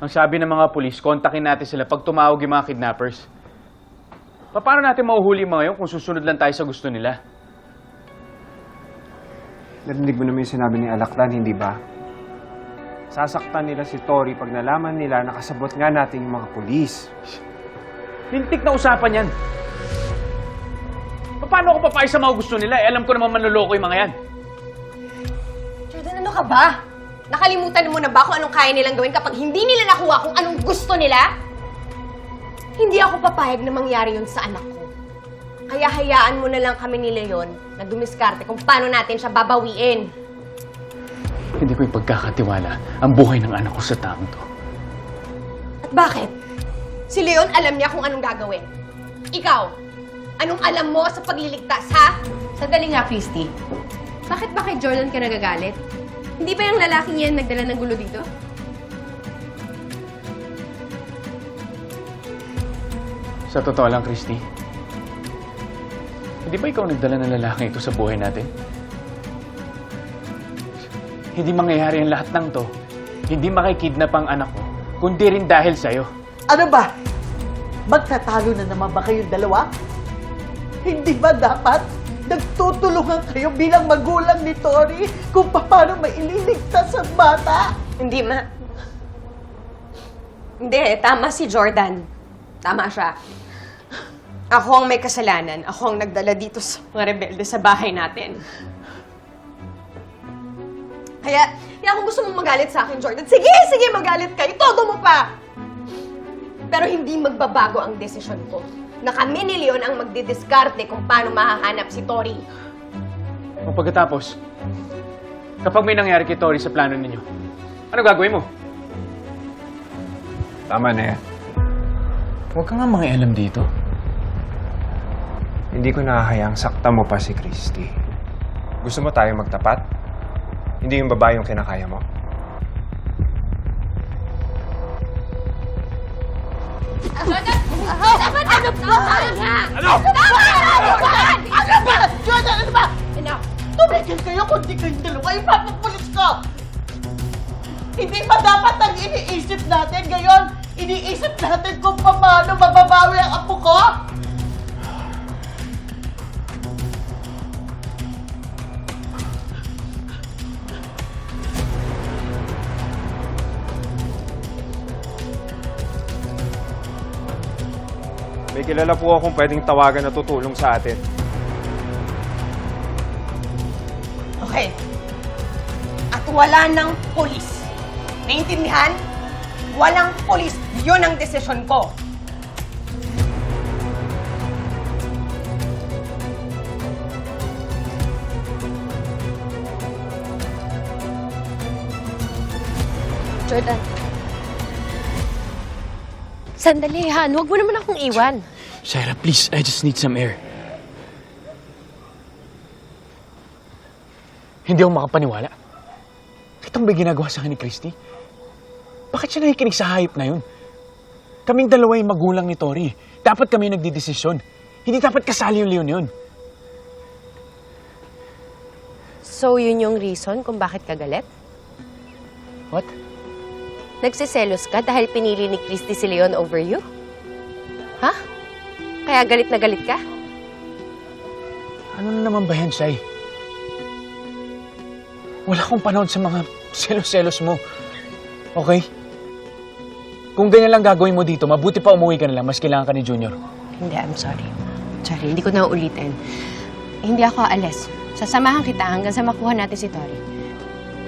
Ang sabi ng mga pulis, kontakin natin sila pag tumawag yung mga kidnappers. Pa- Paano natin mahuhuli yung mga yun kung susunod lang tayo sa gusto nila? Narinig mo naman yung sinabi ni Alakdan, hindi ba? Sasaktan nila si Tori pag nalaman nila nakasabot nga natin yung mga pulis. Lintik na usapan yan. Pa- Paano ako papayag sa mga gusto nila? Eh, alam ko naman manloloko yung mga yan. Jordan, ano ka ba? Nakalimutan mo na ba kung anong kaya nilang gawin kapag hindi nila nakuha kung anong gusto nila? Hindi ako papayag na mangyari yun sa anak ko. Kaya hayaan mo na lang kami ni Leon na dumiskarte kung paano natin siya babawiin. Hindi ko ipagkakatiwala ang buhay ng anak ko sa taong to. At bakit? Si Leon alam niya kung anong gagawin. Ikaw, anong alam mo sa pagliligtas, ha? Sandali nga, Christy. Bakit ba kay Jordan ka nagagalit? Hindi ba yung lalaking yan nagdala ng gulo dito? Sa totoo lang, Christy, hindi ba ikaw nagdala ng lalaki ito sa buhay natin? Hindi mangyayari ang lahat ng to. Hindi makikidnap ang anak ko, kundi rin dahil sa'yo. Ano ba? Magtatalo na naman ba kayong dalawa? Hindi ba dapat nagtutulungan kayo bilang magulang ni Tori kung paano maililigtas ang bata? Hindi, ma. Hindi, tama si Jordan. Tama siya. Ako ang may kasalanan. Ako ang nagdala dito sa mga rebelde sa bahay natin. Kaya, kaya kung gusto mong magalit sa akin, Jordan, sige, sige, magalit ka. Itodo mo pa! Pero hindi magbabago ang desisyon ko na kami ni Leon ang magdidiskarte kung paano mahahanap si Tori. Kung pagkatapos, kapag may nangyari kay Tori sa plano ninyo, ano gagawin mo? Tama na yan. Huwag ka nga mangialam dito. Hindi ko nakahayang sakta mo pa si Christy. Gusto mo tayo magtapat? Hindi yung babae yung kinakaya mo? Ano ba? Jordan, ano ba? Tumigil kayo kung di kayong dalawa. Ipapapulis! Hindi ba dapat ang iniisip natin ngayon? Iniisip natin kung paano mababawi ang apo ko? May kilala po akong pwedeng tawagan na tutulong sa atin. Okay. At wala ng polis. Naintindihan? Walang polis. Yun ang desisyon ko. Jordan. Sandali, Han. Huwag mo naman akong iwan. Sarah, please, I just need some air. Hindi ako makapaniwala. Kitang ba ginagawa sa akin ni Christy? Bakit siya nakikinig sa hayop na yun? Kaming dalawa yung magulang ni Tori. Dapat kami yung nagdidesisyon. Hindi dapat kasali yung Leon yun. So, yun yung reason kung bakit ka galit? What? Nagsiselos ka dahil pinili ni Christy si Leon over you? Ha? Kaya galit na galit ka? Ano na naman ba yan, Shai? Wala akong panahon sa mga selos-selos mo. Okay? Kung ganyan lang gagawin mo dito, mabuti pa umuwi ka na lang, mas kailangan ka ni Junior. Hindi, I'm sorry. Sorry, hindi ko na ulitin. Hindi ako aalis. Sasamahan kita hanggang sa makuha natin si Tori.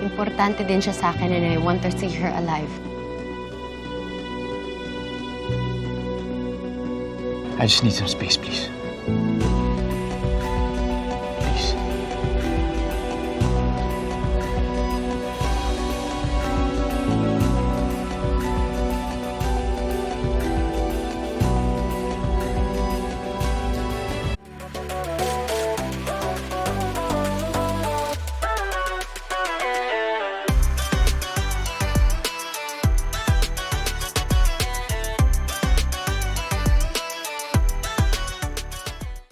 Importante din siya sa akin and I want to see her alive. I just need some space, please.